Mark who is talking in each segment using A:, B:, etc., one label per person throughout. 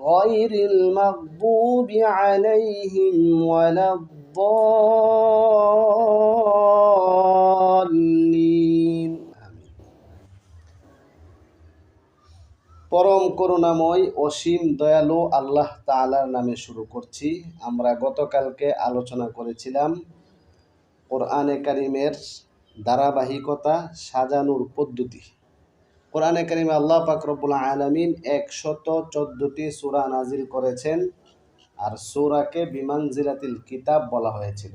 A: غير المغضوب عليهم ولا الضالين পরম করুণাময় অসীম দয়ালু আল্লাহ তাআলার নামে শুরু করছি আমরা গতকালকে আলোচনা করেছিলাম কোরআনে কারিমের ধারাবাহিকতা সাজানোর পদ্ধতি কোরআনে কারিমে আল্লাহ পাকরবুল আলমিন একশত চোদ্দটি সুরা নাজিল করেছেন আর সুরাকে বিমান জিরাতিল কিতাব বলা হয়েছিল।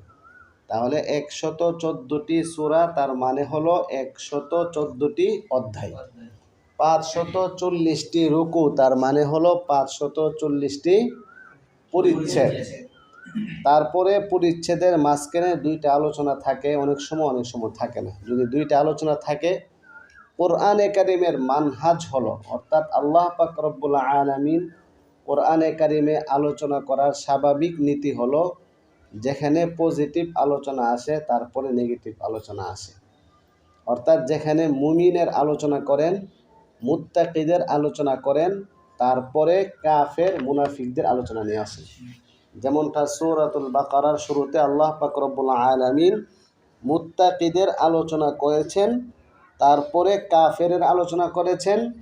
A: তাহলে একশত চোদ্দটি সুরা তার মানে হলো একশত চোদ্দটি অধ্যায়। পাঁচশত চল্লিশটি রুকু তার মানে হলো পাঁচশত চল্লিশটি পরিচ্ছেদ। তারপরে পরিচ্ছেদের মাঝখানে দুইটা আলোচনা থাকে, অনেক সময় অনেক সময় থাকে না। যদি দুইটা আলোচনা থাকে কোরআন একাডেমের মানহাজ হলো, অর্থাৎ আল্লাহ পাক আলমিন কোরআন একাডেমে আলোচনা করার স্বাভাবিক নীতি হলো, যেখানে পজিটিভ আলোচনা আসে, তারপরে নেগেটিভ আলোচনা আসে। অর্থাৎ যেখানে মুমিনের আলোচনা করেন, মুত্তাকিদের আলোচনা করেন, তারপরে কাফের মুনাফিকদের আলোচনা নিয়ে আসেন। যেমনটা সৌরাতুল বাকারার শুরুতে আল্লাহ পাক আলমিন মুত্তাকিদের আলোচনা করেছেন তারপরে কাফেরের আলোচনা করেছেন।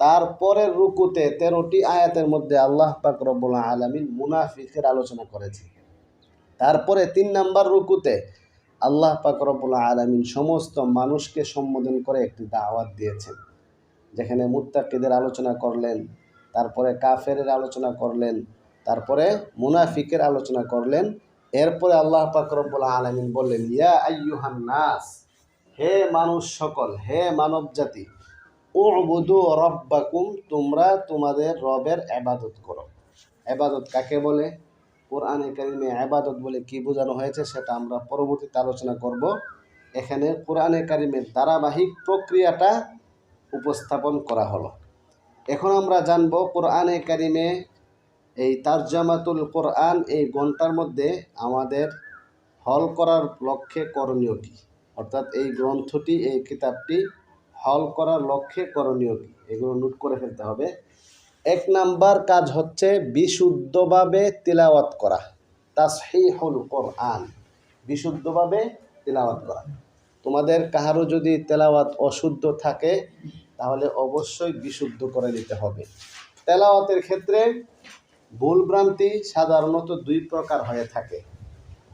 A: তারপরে রুকুতে তেরোটি আয়াতের মধ্যে আল্লাহ পাক আলমিন মুনাফিকের আলোচনা করেছে তারপরে তিন নাম্বার রুকুতে আল্লাহ পাক আলমিন সমস্ত মানুষকে সম্বোধন করে একটি দাওয়াত দিয়েছেন। যেখানে মুত্তাকিদের আলোচনা করলেন, তারপরে কাফেরের আলোচনা করলেন, তারপরে মুনাফিকের আলোচনা করলেন। এরপরে আল্লাহ পাক আলমিন বললেন, ইয়া আইয়ুহান নাস হে মানুষ সকল, হে মানব জাতি, উবুদু রব্বাকুম, তোমরা তোমাদের রবের আবাদত করো। আবাদত কাকে বলে? কোরআনে কারিমে আবাদত বলে কি বোঝানো হয়েছে সেটা আমরা পরবর্তীতে আলোচনা করব। এখানে কোরআনে কারিমের ধারাবাহিক প্রক্রিয়াটা উপস্থাপন করা হলো। এখন আমরা জানব কোরআনে কারিমে এই তারজামাতুল কোরআন এই ঘণ্টার মধ্যে আমাদের হল করার লক্ষ্যে করণীয় কী। অর্থাৎ এই গ্রন্থটি, এই কিতাবটি হল করার লক্ষ্যে করণীয় কী? এগুলো নোট করে ফেলতে হবে। এক নাম্বার কাজ হচ্ছে বিশুদ্ধভাবে তিলাওয়াত করা। তাসহিহুল কোরআন। বিশুদ্ধভাবে তেলাওয়াত করা। তোমাদের কাহারও যদি তেলাওয়াত অশুদ্ধ থাকে, তাহলে অবশ্যই বিশুদ্ধ করে নিতে হবে। তেলাওয়াতের ক্ষেত্রে ভুলভ্রান্তি সাধারণত দুই প্রকার হয়ে থাকে।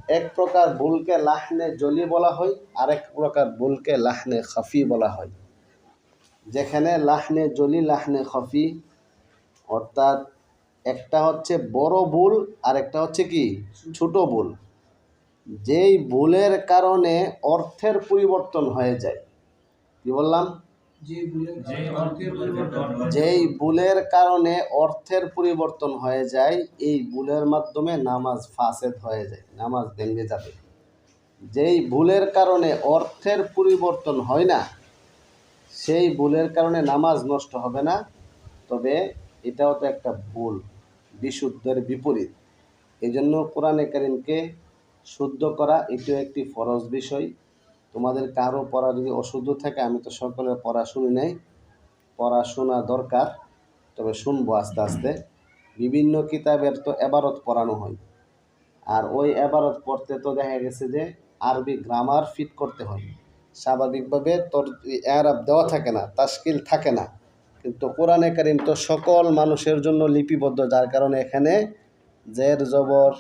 A: এক প্রকার ভুলকে লাহনে জলি বলা হয়, আরেক প্রকার ভুলকে লাহনে খফি বলা হয়। যেখানে লাহনে জলি, লাহনে খফি, অর্থাৎ একটা হচ্ছে বড় ভুল আর একটা হচ্ছে কি? ছোট ভুল। যেই ভুলের কারণে অর্থের পরিবর্তন হয়ে যায়। কি বললাম? যেই ভুলের কারণে অর্থের পরিবর্তন হয়ে যায় এই ভুলের মাধ্যমে নামাজ ফাসেদ হয়ে যায় নামাজ ভেঙে যাবে। যেই ভুলের কারণে অর্থের পরিবর্তন হয় না সেই ভুলের কারণে নামাজ নষ্ট হবে না। তবে এটাও তো একটা ভুল বিশুদ্ধের বিপরীত। এই জন্য কোরআনে কারিমকে শুদ্ধ করা এটিও একটি ফরজ বিষয়। তোমাদের কারও পড়া যদি অশুদ্ধ থাকে, আমি তো সকলের পড়া শুনি নাই। পড়াশোনা দরকার, তবে শুনব আস্তে আস্তে। বিভিন্ন কিতাবের তো এবারত পড়ানো হয়। আর ওই এবারত পড়তে তো দেখা গেছে যে, আরবি গ্রামার ফিট করতে হয়। স্বাভাবিকভাবে তোর এরাব দেওয়া থাকে না তাস্কিল থাকে না। কিন্তু কোরআনে কারিম তো সকল মানুষের জন্য লিপিবদ্ধ, যার কারণে এখানে জের, জবর,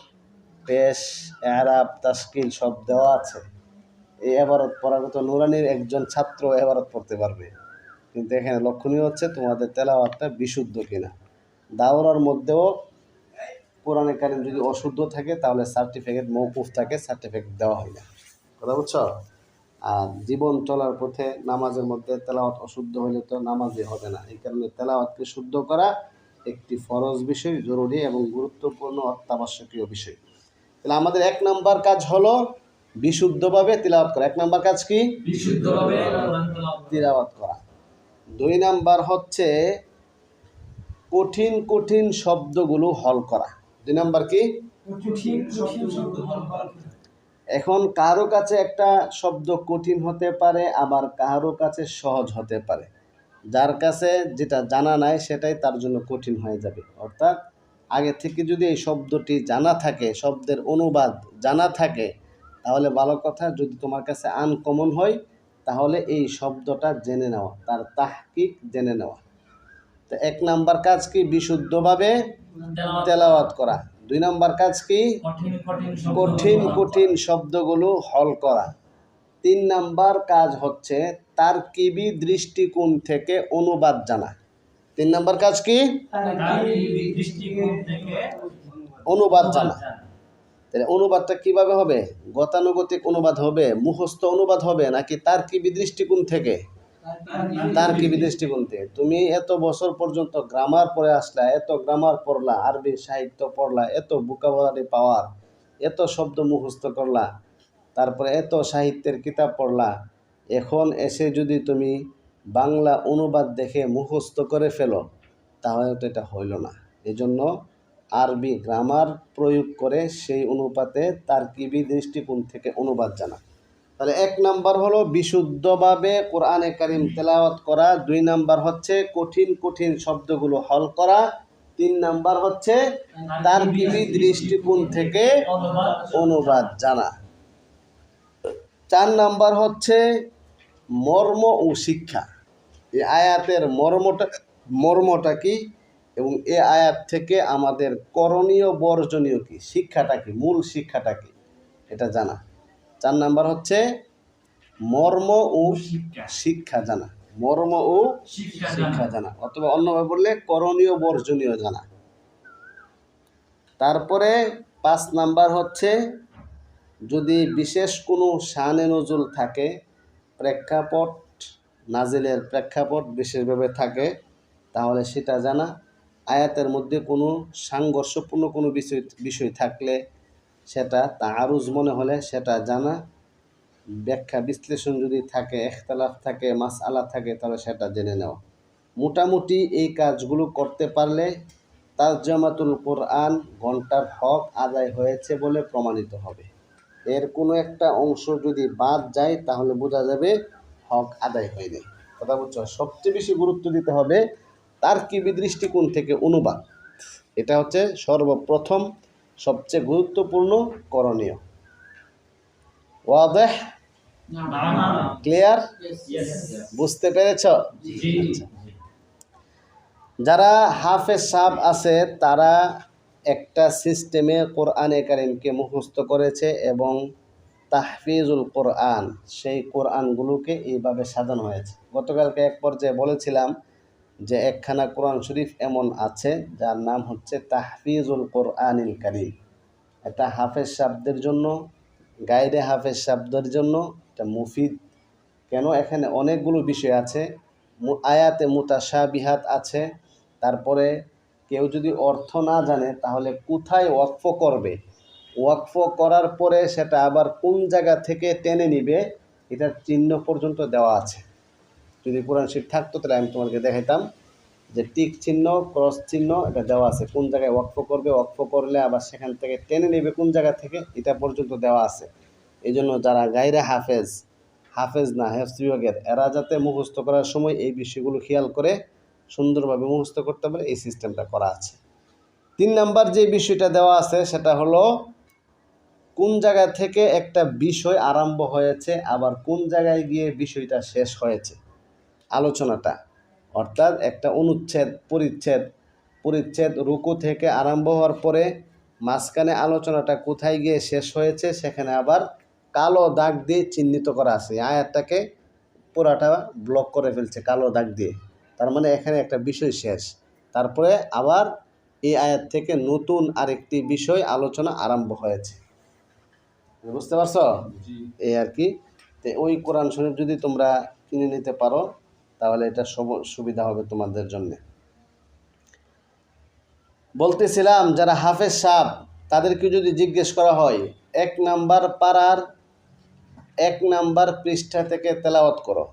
A: পেশ, এরাব তাস্কিল সব দেওয়া আছে। এই এবারত পড়ার মতো নুরানির একজন ছাত্র এবারত পড়তে পারবে। কিন্তু এখানে লক্ষণীয় হচ্ছে তোমাদের তেলাওয়াতটা বিশুদ্ধ কিনা। দাওরার মধ্যেও কোরআনে কারিম যদি অশুদ্ধ থাকে, তাহলে সার্টিফিকেট মৌকুফ থাকে সার্টিফিকেট দেওয়া হয় না। কথা বুঝছ? আর জীবন চলার পথে নামাজের মধ্যে তেলাওয়াত অশুদ্ধ হলে তো নামাজই হবে না। এই কারণে তেলাওয়াতকে শুদ্ধ করা একটি ফরজ বিষয়, জরুরি এবং গুরুত্বপূর্ণ অত্যাবশ্যকীয় বিষয়। তাহলে আমাদের এক নাম্বার কাজ হলো বিশুদ্ধভাবে তিলাওয়াত করা। এক নাম্বার কাজ কি?
B: বিশুদ্ধভাবে করা।
A: তিলাওয়াত করা। দুই নাম্বার হচ্ছে কঠিন কঠিন শব্দগুলো হল করা। দুই নাম্বার কি। এখন কারও কাছে একটা শব্দ কঠিন হতে পারে আবার কারও কাছে সহজ হতে পারে। যার কাছে যেটা জানা নাই সেটাই তার জন্য কঠিন হয়ে যাবে। অর্থাৎ আগে থেকে যদি এই শব্দটি জানা থাকে শব্দের অনুবাদ জানা থাকে তাহলে ভালো কথা যদি তোমার কাছে আনকমন হয় তাহলে এই শব্দটা জেনে নেওয়া তার তাহকিক জেনে নেওয়া। তো এক নাম্বার কাজ কি? বিশুদ্ধভাবে
B: তেলাওয়াত
A: করা। দুই নাম্বার কাজ কি?
B: কঠিন কঠিন
A: শব্দগুলো হল করা। তিন নাম্বার কাজ হচ্ছে তার কিবি দৃষ্টিকোণ থেকে অনুবাদ জানা। তিন নাম্বার কাজ কি? অনুবাদ জানা। তাহলে অনুবাদটা কীভাবে হবে? গতানুগতিক অনুবাদ হবে? মুখস্থ অনুবাদ হবে? নাকি তার কিবি দৃষ্টিকোণ থেকে? তার কিবি দৃষ্টিকোণ থেকে। তুমি এত বছর পর্যন্ত গ্রামার পড়ে আসলা, এত গ্রামার পড়লা, আরবি সাহিত্য পড়লা, এত বুকাবলারি পাওয়ার এত শব্দ মুখস্থ করলা, তারপরে এত সাহিত্যের কিতাব পড়লা। এখন এসে যদি তুমি বাংলা অনুবাদ দেখে মুখস্থ করে ফেলো, তাহলে তো এটা হইল না। এজন্য আরবি গ্রামার প্রয়োগ করে সেই অনুপাতে তার কিবি দৃষ্টিকোণ থেকে অনুবাদ জানা। তাহলে এক নাম্বার হলো বিশুদ্ধভাবে কোরআনে কারিম তেলাওয়াত করা, দুই নাম্বার হচ্ছে কঠিন কঠিন শব্দগুলো হল করা, তিন নাম্বার হচ্ছে তার কিবি দৃষ্টিকোণ থেকে
B: অনুবাদ
A: অনুবাদ জানা। চার নাম্বার হচ্ছে মর্ম ও শিক্ষা। এই আয়াতের মর্মটা মর্মটা কি? এবং এ আয়াত থেকে আমাদের করণীয় বর্জনীয় কি? শিক্ষাটা কি? মূল শিক্ষাটা কি? এটা জানা। চার নাম্বার হচ্ছে মর্ম ও
B: শিক্ষা।
A: জানা। মর্ম ও
B: শিক্ষা জানা।
A: অথবা অন্যভাবে বললে করণীয় বর্জনীয় জানা। তারপরে পাঁচ নাম্বার হচ্ছে যদি বিশেষ কোনো শানে নজুল থাকে প্রেক্ষাপট নাজিলের প্রেক্ষাপট বিশেষভাবে থাকে তাহলে সেটা জানা। আয়াতের মধ্যে কোনো সাংঘর্ষপূর্ণ কোনো বিষয় বিষয় থাকলে সেটা তারুজ মনে হলে সেটা জানা। ব্যাখ্যা বিশ্লেষণ যদি থাকে, এখতালাফ থাকে মাস আলা থাকে, তাহলে সেটা জেনে নেওয়া মোটামুটি এই কাজগুলো করতে পারলে তারজামাতুল কোরআন ঘণ্টার হক আদায় হয়েছে বলে প্রমাণিত হবে। এর কোনো একটা অংশ যদি বাদ যায়, তাহলে বোঝা যাবে হক আদায় হয়নি। কথা বুঝছ সবচেয়ে বেশি গুরুত্ব দিতে হবে তার কি দৃষ্টিকোণ থেকে অনুবাদ। এটা হচ্ছে সর্বপ্রথম সবচেয়ে গুরুত্বপূর্ণ করণীয়। ওয়াদেহ? ক্লিয়ার? বুঝতে পেরেছ? যারা হাফেজ সাহ আছে তারা একটা সিস্টেমে কোরআনে কারিমকে মুখস্থ করেছে এবং তাহফিজুল কোরআন সেই কোরআনগুলোকে এইভাবে সাজানো হয়েছে। গতকালকে এক পর্যায়ে বলেছিলাম যে একখানা কোরআন শরীফ এমন আছে, যার নাম হচ্ছে তাহফিজুল কোরআনিল কারিম। এটা হাফেজ শব্দের জন্য গাইডে হাফেজ শব্দের জন্য, এটা মুফিদ। কেন? এখানে অনেকগুলো বিষয় আছে। আয়াতে মুতাশাবিহাত আছে। তারপরে কেউ যদি অর্থ না জানে, তাহলে কোথায় ওয়াকফ করবে? ওয়াকফ করার পরে সেটা আবার কোন জায়গা থেকে টেনে নিবে, এটার চিহ্ন পর্যন্ত দেওয়া আছে। যদি কোরআন শরীফ থাকতো, তাহলে আমি তোমাকে দেখাইতাম যে টিক চিহ্ন, ক্রস চিহ্ন, এটা দেওয়া আছে। কোন জায়গায় ওয়াকফ করবে, ওয়াকফ করলে আবার সেখান থেকে টেনে নেবে কোন জায়গা থেকে, এটা পর্যন্ত দেওয়া আছে। এই জন্য যারা গাইরে হাফেজ হাফেজ না, হেফজ বিভাগের, এরা যাতে মুখস্থ করার সময় এই বিষয়গুলো খেয়াল করে, সুন্দরভাবে মুখস্থ করতে পারে, এই সিস্টেমটা করা আছে। তিন নাম্বার যে বিষয়টা দেওয়া আছে, সেটা হলো কোন জায়গা থেকে একটা বিষয় আরম্ভ হয়েছে, আবার কোন জায়গায় গিয়ে বিষয়টা শেষ হয়েছে। আলোচনাটা অর্থাৎ একটা অনুচ্ছেদ পরিচ্ছেদ পরিচ্ছেদ রুকু থেকে আরম্ভ হওয়ার পরে মাঝখানে আলোচনাটা কোথায় গিয়ে শেষ হয়েছে সেখানে আবার কালো দাগ দিয়ে চিহ্নিত করা আছে। আয়াতটাকে পুরাটা ব্লক করে ফেলছে কালো দাগ দিয়ে। তার মানে এখানে একটা বিষয় শেষ। তারপরে আবার এই আয়াত থেকে নতুন আরেকটি বিষয় আলোচনা আরম্ভ হয়েছে। বুঝতে পারছ? এই আর কি। তো ওই কোরআন শরীফ যদি তোমরা কিনে নিতে পারো তাহলে এটা সুবিধা হবে তোমাদের জন্য। বলতেছিলাম, যারা হাফেজ সাহ তাদেরকে যদি জিজ্ঞেস করা হয়, এক নাম্বার পাড়ার এক নাম্বার পৃষ্ঠা থেকে তেলাওয়াত করো।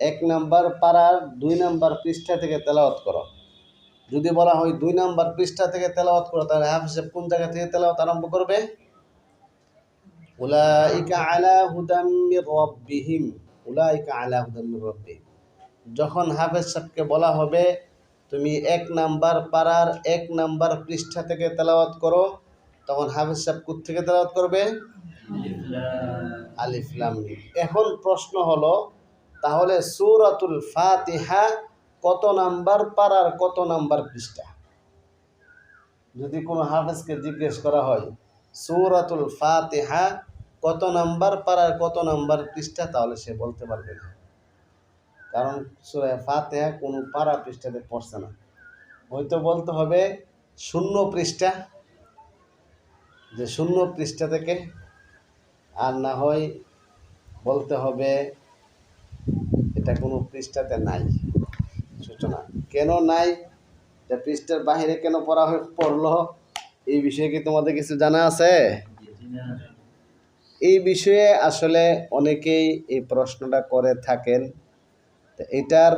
A: এক নাম্বার পাড়ার দুই নাম্বার পৃষ্ঠা থেকে তেলাওয়াত করো। যদি বলা হয় দুই নাম্বার পৃষ্ঠা থেকে তেলাওয়াত করো, তাহলে হাফেজ কোন জায়গা থেকে তেলাওয়াত আরম্ভ করবে? উলাইকা আলা হুদাম মির রাব্বিহিম। উলাইকা আলা হুদাম মির রাব্বিহিম। যখন হাফেজ সাহেবকে বলা হবে, তুমি এক নাম্বার পাড়ার এক নাম্বার পৃষ্ঠা থেকে তেলাওয়াত করো, তখন হাফেজ সাহেব কোথ থেকে তেলাওয়াত করবে? আলিফলাম এখন প্রশ্ন হলো, তাহলে সূরাতুল ফাতিহা কত নাম্বার পাড়ার কত নাম্বার পৃষ্ঠা? যদি কোনো হাফেজকে জিজ্ঞেস করা হয়, সূরাতুল ফাতিহা কত নাম্বার পাড়ার কত নাম্বার পৃষ্ঠা? তাহলে সে বলতে পারবে না। কারণ সূরা ফাতিহা কোনো পাড়া পৃষ্ঠাতে পড়ছে না। হয়তো বলতে হবে শূন্য পৃষ্ঠা, যে শূন্য পৃষ্ঠা থেকে আর না হয় বলতে হবে এটা কোনো পৃষ্ঠাতে নাই। সূচনা কেন নাই? এটা পৃষ্ঠার বাহিরে কেন পড়া হয়ে পড়ল? এই বিষয়ে কি তোমাদের কিছু জানা আছে? এই বিষয়ে আসলে অনেকেই এই প্রশ্নটা করে থাকেন। তো এটার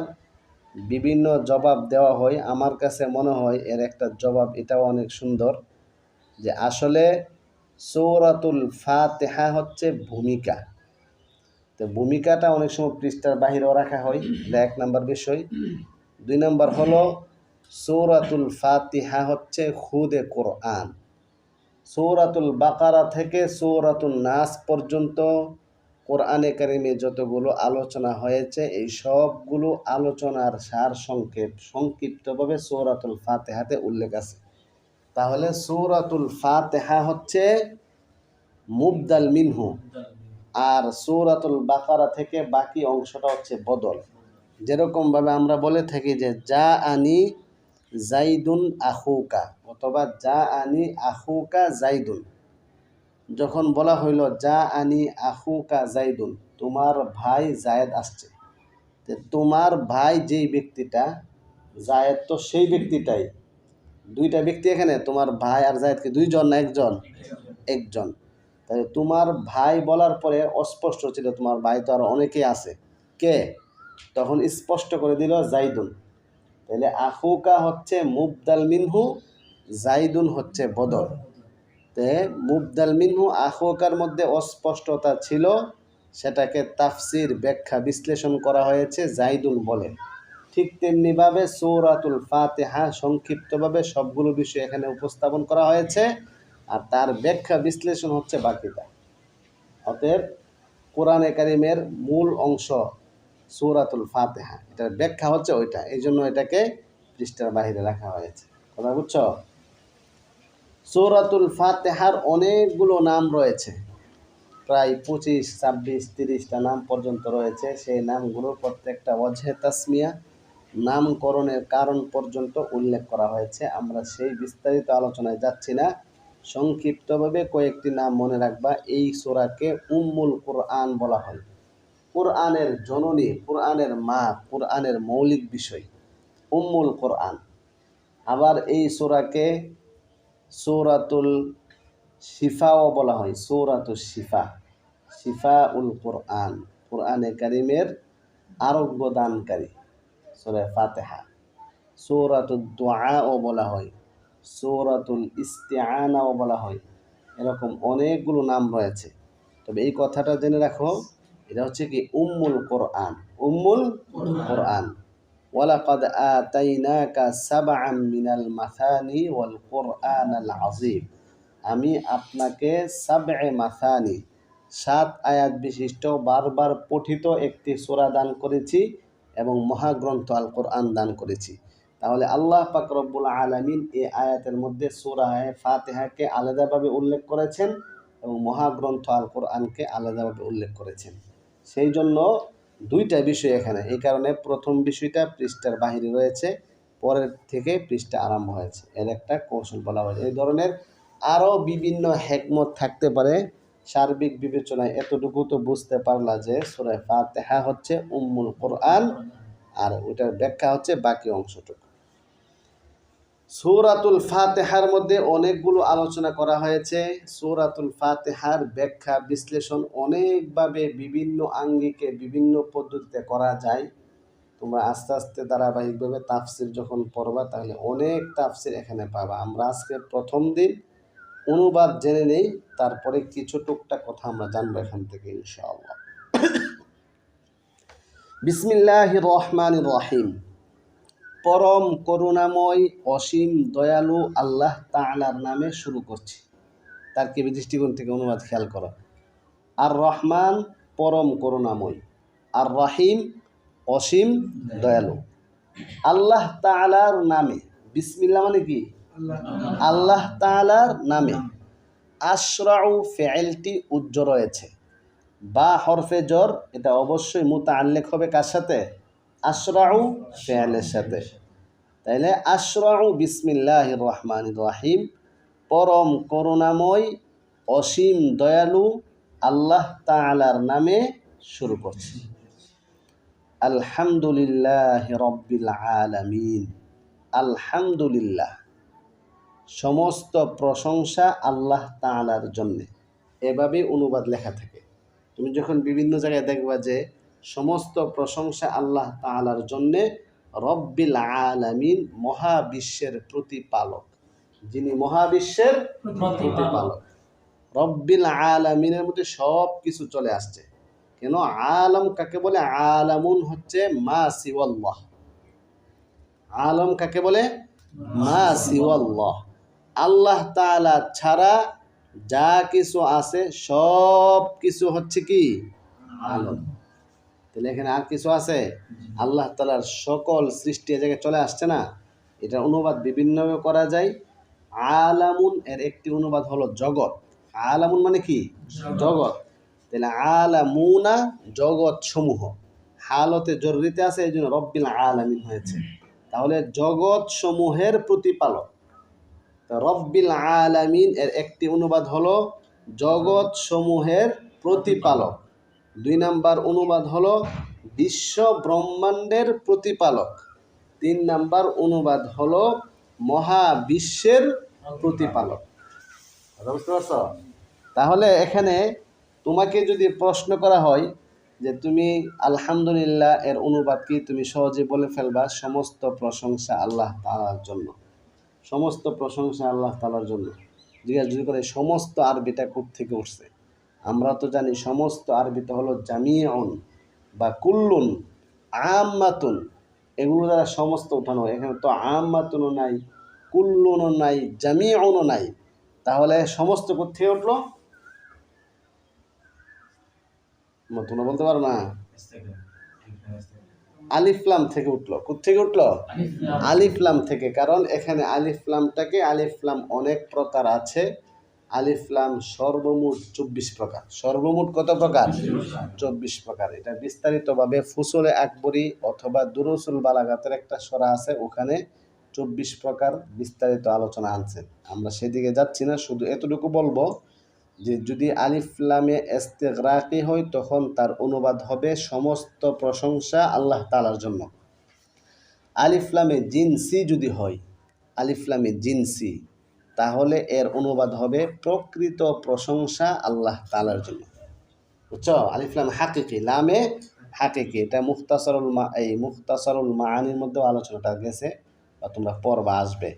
A: বিভিন্ন জবাব দেওয়া হয়। আমার কাছে মনে হয় এর একটা জবাব এটাও অনেক সুন্দর যে আসলে সৌরাতুল ফাতেহা হচ্ছে ভূমিকা। তো ভূমিকাটা অনেক সময় পৃষ্ঠার বাহিরেও রাখা হয়, এটা এক নম্বর বিষয়। দুই নাম্বার হলো সৌরাতুল ফাতিহা হচ্ছে খুদে কোরআন। সৌরাতুল বাকারা থেকে সৌরাতুল নাস পর্যন্ত কোরআনে কারিমে যতগুলো আলোচনা হয়েছে, এই সবগুলো আলোচনার সার সংক্ষেপ সংক্ষিপ্তভাবে সৌরাতুল ফাতেহাতে উল্লেখ আছে। তাহলে সৌরাতুল ফাতেহা হচ্ছে মুবদাল মিনহু আর সৌরাতুল বাকারা থেকে বাকি অংশটা হচ্ছে বদল। যেরকমভাবে আমরা বলে থাকি যে যা আনি জাইদুন আহুকা অথবা যা আনি আহুকা জাইদুন যখন বলা হইল, যা আনি আহুকা জাইদুন তোমার ভাই জায়েদ আসছে। তোমার ভাই যেই ব্যক্তিটা জায়েদ তো সেই ব্যক্তিটাই। দুইটা ব্যক্তি এখানে, তোমার ভাই আর জায়েদকে দুইজন না একজন? একজন। তাই তোমার ভাই বলার পরে অস্পষ্ট ছিল, তোমার ভাই তো আর অনেকেই আছে। কে? তখন স্পষ্ট করে দিল জাইদুন তাহলে আহুকা হচ্ছে মুবদাল মিনহু জাইদুন হচ্ছে বদল মুবদাল মিনহু আহুকার মধ্যে অস্পষ্টতা ছিল। সেটাকে তাফসির ব্যাখ্যা বিশ্লেষণ করা হয়েছে জাইদুল বলে। ঠিক তেমনিভাবে সৌরাতুল ফাতেহা সংক্ষিপ্তভাবে সবগুলো বিষয় এখানে উপস্থাপন করা হয়েছে আর তার ব্যাখ্যা বিশ্লেষণ হচ্ছে বাকিটা। অতএব কোরআন কারিমের মূল অংশ সৌরাতুল ফাতেহা, এটার ব্যাখ্যা হচ্ছে ওইটা। এই জন্য এটাকে পৃষ্ঠার বাহিরে রাখা হয়েছে। কথা বুঝছ? সৌরাতুল ফাতেহার অনেকগুলো নাম রয়েছে। প্রায় পঁচিশ, ছাব্বিশ, তিরিশটা নাম পর্যন্ত রয়েছে। সেই নামগুলোর প্রত্যেকটা অজহে তাসমিয়া নামকরণের কারণ পর্যন্ত উল্লেখ করা হয়েছে। আমরা সেই বিস্তারিত আলোচনায় যাচ্ছি না। সংক্ষিপ্তভাবে কয়েকটি নাম মনে রাখবা। এই সোরাকে উম্মুল কোরআন বলা হয়। কোরআনের জননী, কোরআনের মা, কোরআনের মৌলিক বিষয়, উম্মুল কোরআন। আবার এই সোরাকে সৌরাতুল শিফাও বলা হয় সৌরাতুল শিফা শিফা উল কোরআন, কোরআনে কারিমের আরোগ্য দানকারী সুরে ফাতেহা। সৌরাতুল দোয়াও বলা হয়, সৌরাতুল ইস্তেআনাও বলা হয়, এরকম অনেকগুলো নাম রয়েছে। তবে এই কথাটা জেনে রাখো, এটা হচ্ছে কি উম্মুল কোরআন উম্মুল কোরআন। ওয়ালাকাদ আতাইনাকা সাবআম মিনাল মাসানি ওয়াল কোরআনাল আমি আপনাকে সাবএ মাসানি সাত আয়াত বিশিষ্ট, বারবার পঠিত একটি সূরা দান করেছি এবং মহাগ্রন্থ আল কোরআন দান করেছি। তাহলে আল্লাহ পাক রব্বুল আলামিন এই আয়াতের মধ্যে সূরায়ে ফাতেহাকে আলাদাভাবে উল্লেখ করেছেন এবং মহাগ্রন্থ আল কোরআনকে আলাদাভাবে উল্লেখ করেছেন। সেই জন্য দুইটা বিষয় এখানে। এই কারণে প্রথম বিষয়টা পৃষ্ঠার বাহিরে রয়েছে, পরের থেকে পৃষ্ঠা আরম্ভ হয়েছে। এর একটা কৌশল বলা হয়েছে। এই ধরনের আরও বিভিন্ন হেকমত থাকতে পারে। সার্বিক বিবেচনায় এতটুকু তো বুঝতে পারলা যে সুরায় ফাতেহা হচ্ছে উম্মুল কোরআন আর ওটার ব্যাখ্যা হচ্ছে বাকি অংশটুকু। সূরাতুল ফাতিহার মধ্যে অনেকগুলো আলোচনা করা হয়েছে। সূরাতুল ফাতেহার ব্যাখ্যা, বিশ্লেষণ অনেকভাবে বিভিন্ন আঙ্গিকে, বিভিন্ন পদ্ধতিতে করা যায়। তোমরা আস্তে আস্তে ধারাবাহিকভাবে তাফসির যখন পড়বা, তাহলে অনেক তাফসির এখানে পাবা। আমরা আজকে প্রথম দিন, অনুবাদ জেনে নেই, তারপরে কিছু টুকটাক কথা আমরা জানব এখান থেকে, ইনশাআল্লাহ। বিসমিল্লাহ রহমান রহিম। পরম করুণাময়, অসীম দয়ালু আল্লাহ তাআলার নামে শুরু করছি। তার কেবি দৃষ্টিকোণ থেকে অনুবাদ খেয়াল করো। আর রহমান পরম করুণাময়, আর রহিম অসীম দয়ালু। আল্লাহ তাআলার নামে, বিসমিল্লাহ মানে কি? আল্লাহ তাআলার নামে আশরাউ ফেলটি উজ্জ রয়েছে। বা হরফে জর এটা অবশ্যই মুতাআল্লিক হবে কার সাথে? আশরাউ ফেলের সাথে। তাইলে আশরাউ বিসমিল্লাহ রহমান রহিম। পরম করুণাময়, অসীম দয়ালু আল্লাহ তাআলার নামে শুরু করছি। আলহামদুলিল্লাহ রব্বিল আলামিন। আলহামদুলিল্লাহ। সমস্ত প্রশংসা আল্লাহ তাআলার জন্যে। এভাবে অনুবাদ লেখা থাকে। তুমি যখন বিভিন্ন জায়গায় দেখবা যে সমস্ত প্রশংসা আল্লাহ তাআলার জন্যে রব্বিল আলামিন মহাবিশ্বের প্রতিপালক। যিনি মহাবিশ্বের প্রতিপালক। রব্বিল আলামিনের মধ্যে সব কিছু চলে আসছে। কেন? আলম কাকে বলে? আলামুন হচ্ছে মা সিওয়াল্লাহ। আলম কাকে বলে? মা সিওয়াল্লাহ। আল্লাহ তাআলা ছাড়া যা কিছু আছে সব কিছু হচ্ছে কি? আলম। তাহলে এখানে আর কিছু আছে? আল্লাহ তাআলার সকল সৃষ্টি এ জায়গায় চলে আসছে না? এটা অনুবাদ বিভিন্নভাবে করা যায়। আলামুন এর একটি অনুবাদ হলো জগৎ। আলামুন মানে কি? জগৎ। তাহলে আলামুনা জগৎ সমূহ হালতে জরুরিতে আছে এই জন্য রব্বিল আলামিন হয়েছে। তাহলে জগৎ সমূহের প্রতিপালক রব্বিল আলামিন এর একটি অনুবাদ হলো জগৎ সমূহের প্রতিপালক। দুই নাম্বার অনুবাদ হলো বিশ্ব ব্রহ্মাণ্ডের প্রতিপালক। তিন নাম্বার অনুবাদ হলো মহাবিশ্বের প্রতিপালক। পারছ? তাহলে এখানে তোমাকে যদি প্রশ্ন করা হয় যে তুমি আলহামদুলিল্লাহ এর অনুবাদ কি, তুমি সহজে বলে ফেলবা সমস্ত প্রশংসা আল্লাহ তালার জন্য। সমস্ত প্রশংসা আল্লাহ তালার জন্য। জিজ্ঞাসা যদি করে সমস্ত আরবিটা কোথ থেকে উঠছে? আমরা তো জানি সমস্ত আরবিতে হলো জামিউন বা কুল্লুন আম্মাতুন এগুলো দ্বারা সমস্ত উঠানো হয়। এখানে তো আম্মাতুনও নাই কুল্লুনও নাই জামিউনও নাই। তাহলে সমস্ত কোথেকে উঠল? তোমরা বলতে পারো না? আলিফলাম থেকে উঠল। কোথেকে উঠল? আলিফলাম থেকে। কারণ এখানে আলিফলামটাকে আলিফলাম অনেক প্রকার আছে। আলিফলাম সর্বমোট চব্বিশ প্রকার। সর্বমোট কত প্রকার? চব্বিশ প্রকার। এটা বিস্তারিতভাবে ফুসলে আকবরী অথবা দুরসুল বালাগাতের একটা সরা আছে, ওখানে চব্বিশ প্রকার বিস্তারিত আলোচনা আনছেন আমরা সেদিকে যাচ্ছি না, শুধু এতটুকু বলব যে যদি আলিফলামে এস্তেগরাকি হয়, তখন তার অনুবাদ হবে সমস্ত প্রশংসা আল্লাহ তালার জন্য। আলিফলামে জিনসি যদি হয় আলিফলামে জিনসি তাহলে এর অনুবাদ হবে প্রকৃত প্রশংসা আল্লাহ তালার জন্য। বুঝছ? আলিফলাম হাকিকি লামে হাকিকি। এটা মুখতাসরুল মা এই মুখতাসরুল মাহানির মধ্যেও আলোচনাটা গেছে বা তোমরা পড়বা আসবে।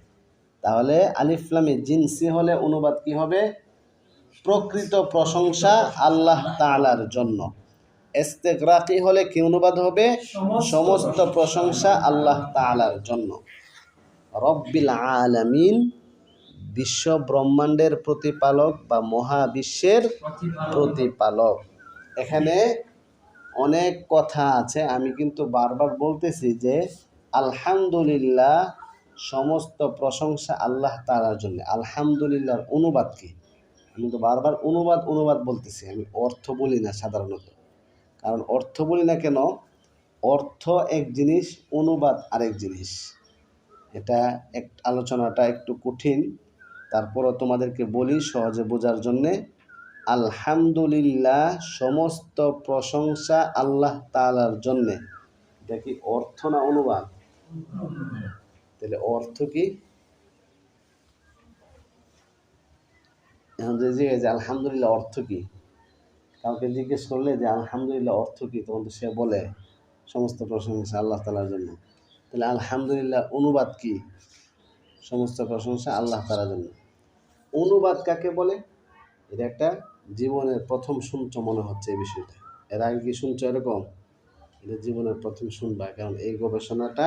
A: তাহলে আলিফলামে জিনসি হলে অনুবাদ কি হবে? প্রকৃত প্রশংসা আল্লাহ তালার জন্য। এস্তেগরাকি হলে কি অনুবাদ হবে? সমস্ত প্রশংসা আল্লাহ তালার জন্য। রব্বিল আলামিন বিশ্ব ব্রহ্মাণ্ডের প্রতিপালক বা মহাবিশ্বের প্রতিপালক। এখানে অনেক কথা আছে, আমি কিন্তু বারবার বলতেছি যে আলহামদুলিল্লাহ সমস্ত প্রশংসা আল্লাহ তাআলার জন্য। আলহামদুলিল্লাহর অনুবাদ কি? আমি তো বারবার অনুবাদ অনুবাদ বলতেছি, আমি অর্থ বলি না সাধারণত। কারণ অর্থ বলি না কেন? অর্থ এক জিনিস, অনুবাদ আরেক জিনিস। এটা এক, আলোচনাটা একটু কঠিন। তারপরও তোমাদেরকে বলি সহজে বোঝার জন্যে, আলহামদুলিল্লাহ সমস্ত প্রশংসা আল্লাহ তালার জন্যে। এটা কি অর্থ না অনুবাদ? তাহলে অর্থ কি? এখন যে আলহামদুলিল্লাহ অর্থ কি? কাউকে জিজ্ঞেস করলে যে আলহামদুলিল্লাহ অর্থ কি, তখন সে বলে সমস্ত প্রশংসা আল্লাহ তালার জন্য। তাহলে আলহামদুলিল্লাহ অনুবাদ কি? সমস্ত প্রশংসা আল্লাহ তালার জন্য। অনুবাদ কাকে বলে? এটা একটা জীবনের প্রথম শুনছো মনে হচ্ছে এই বিষয়টা। এর আগে কি শুনছো এরকম? এটা জীবনের প্রথম শুনবা, কারণ এই গবেষণাটা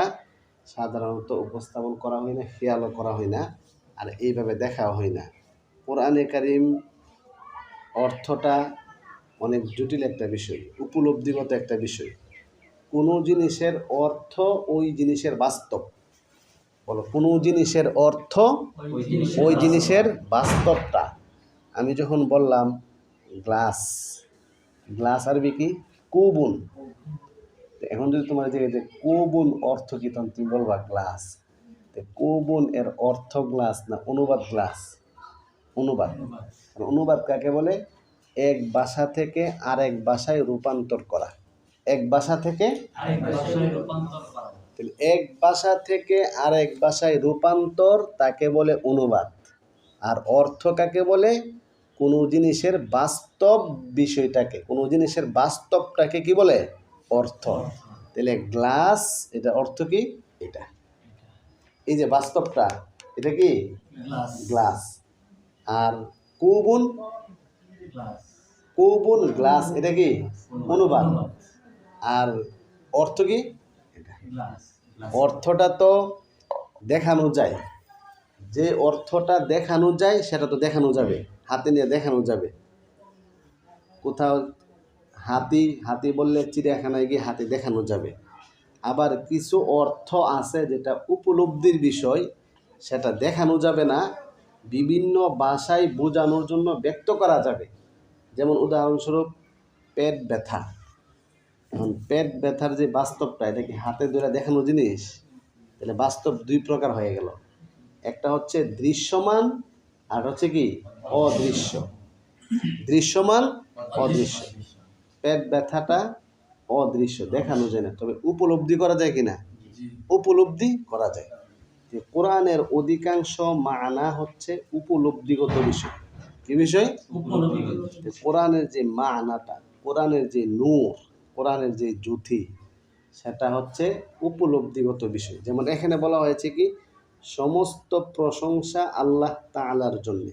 A: সাধারণত উপস্থাপন করা হয় না, খেয়ালও করা হয় না, আর এইভাবে দেখাও হয় না। কোরআনে কারিম অর্থটা অনেক জটিল একটা বিষয়, উপলব্ধিগত একটা বিষয়। কোনো জিনিসের অর্থ ওই জিনিসের বাস্তব। বলো, কোনো জিনিসের অর্থ
B: ওই জিনিসের
A: বাস্তবটা। আমি যখন বললাম, গ্লাস গ্লাস আরবি কি? কুবুন। এখন যদি তোমার যে যে কুবুন অর্থ কি, তখন তুমি বলবা গ্লাস। কুবুন এর অর্থ গ্লাস না অনুবাদ গ্লাস? অনুবাদ। অনুবাদ কাকে বলে? এক বাসা থেকে আরেক বাসায় রূপান্তর করা। এক বাসা থেকে তাহলে এক ভাষা থেকে আরেক ভাষায় রূপান্তর তাকে বলে অনুবাদ। আর অর্থ কাকে বলে? কোনো জিনিসের বাস্তব বিষয়টাকে কোনো জিনিসের বাস্তবটাকে কি বলে? অর্থ। তাহলে গ্লাস এটা অর্থ কি? এটা। এই যে বাস্তবটা এটা কি?
B: গ্লাস।
A: আর কুবুন কুবুন গ্লাস এটা কি? অনুবাদ। আর অর্থ কি? অর্থটা তো দেখানো যায়। যে অর্থটা দেখানো যায়, সেটা তো দেখানো যাবে। হাতে নিয়ে দেখানো যাবে। কোথাও হাতি হাতি বললে চিড়িয়াখানায় গিয়ে হাতি দেখানো যাবে। আবার কিছু অর্থ আছে যেটা উপলব্ধির বিষয়, সেটা দেখানো যাবে না। বিভিন্ন ভাষায় বোঝানোর জন্য ব্যক্ত করা যাবে। যেমন উদাহরণস্বরূপ পেট ব্যথা। এখন পেট ব্যথার যে বাস্তবটা এটা কি হাতে ধরে দেখানো জিনিস? তাহলে বাস্তব দুই প্রকার হয়ে গেল। একটা হচ্ছে দৃশ্যমান আর হচ্ছে কি অদৃশ্য। দৃশ্যমান অদৃশ্য। পেট ব্যথাটা অদৃশ্য দেখানো যায় না। তবে উপলব্ধি করা যায় কিনা? উপলব্ধি করা যায়। যে কোরআনের অধিকাংশ মানা হচ্ছে উপলব্ধিগত বিষয়। কি বিষয়? কোরআনের যে মানাটা কোরআনের যে নূর কোরআনের যে জ্যোতি সেটা হচ্ছে উপলব্ধিগত বিষয়। যেমন এখানে বলা হয়েছে কি সমস্ত প্রশংসা আল্লাহ তাআলার জন্য।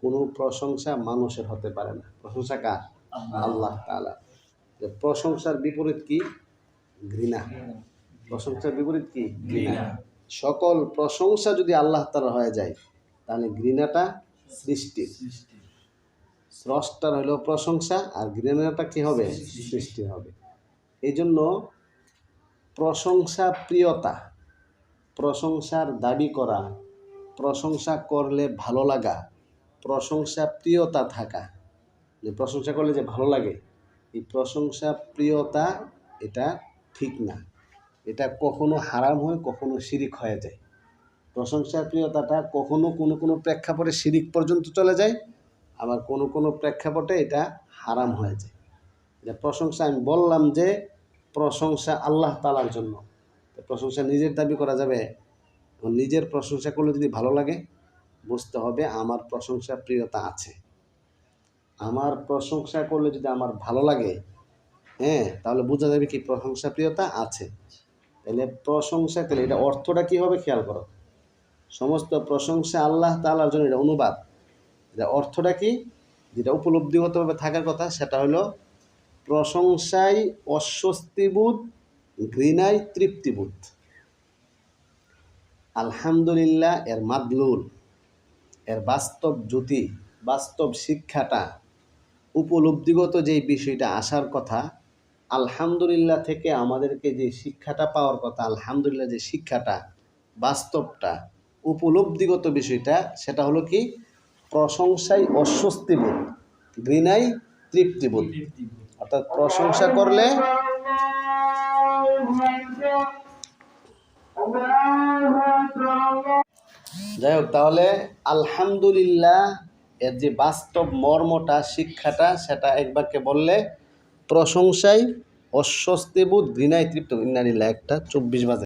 A: কোনো প্রশংসা মানুষের হতে পারে না। প্রশংসা কার? আল্লাহ। তাআলা। যে প্রশংসার বিপরীত কি? ঘৃণা। প্রশংসার বিপরীত কি? ঘৃণা। সকল প্রশংসা যদি আল্লাহ তাআলা হয়ে যায় তাহলে ঘৃণাটা সৃষ্টির।
B: সৃষ্টি
A: স্রষ্টার হলো প্রশংসা আর ঘৃণাটা কি হবে? সৃষ্টি হবে। এই জন্য প্রশংসা প্রিয়তা, প্রশংসার দাবি করা, প্রশংসা করলে ভালো লাগা, প্রশংসা প্রিয়তা থাকা। যে প্রশংসা করলে যে ভালো লাগে, এই প্রশংসা প্রিয়তা এটা ঠিক না। এটা কখনো হারাম হয়, কখনো শিরিক হয়ে যায়। প্রশংসা প্রিয়তাটা কখনো কোনো কোনো প্রেক্ষাপটে শিরিক পর্যন্ত চলে যায় আবার কোনো কোনো প্রেক্ষাপটে এটা হারাম হয়ে যায় প্রশংসা আমি বললাম যে প্রশংসা আল্লাহ তালার জন্য। প্রশংসা নিজের দাবি করা যাবে। নিজের প্রশংসা করলে যদি ভালো লাগে, বুঝতে হবে আমার প্রশংসা প্রিয়তা আছে। আমার প্রশংসা করলে যদি আমার ভালো লাগে হ্যাঁ তাহলে বোঝা যাবে কি প্রশংসা প্রিয়তা আছে। তাহলে প্রশংসা তাহলে এটা অর্থটা কী হবে? খেয়াল করো। সমস্ত প্রশংসা আল্লাহ তালার জন্য এটা অনুবাদ। এটা অর্থটা কি? যেটা উপলব্ধিগতভাবে থাকার কথা, সেটা হলো প্রশংসায় অস্বস্তিবোধ ঘৃণায় তৃপ্তিবোধ। আলহামদুলিল্লাহ, এর মাদলুল, এর বাস্তব জ্যোতি, বাস্তব শিক্ষাটা, উপলব্ধিগত যেই বিষয়টা আসার কথা, আলহামদুলিল্লাহ থেকে আমাদেরকে যে শিক্ষাটা পাওয়ার কথা, আলহামদুলিল্লাহ যে শিক্ষাটা, বাস্তবটা, উপলব্ধিগত বিষয়টা, সেটা হলো কি? প্রশংসায় অস্বস্তিবোধ ঘৃণায় তৃপ্তিবোধ। অর্থাৎ প্রশংসা করলে যাই হোক, তাহলে আলহামদুলিল্লাহ এর যে বাস্তব মর্মটা, শিক্ষাটা, সেটা এক বাক্যে বললে প্রশংসায় অস্বস্তিবোধ ঘৃণায় তৃপ্ত ইন্নারিল্লাহ একটা চব্বিশ বাজে।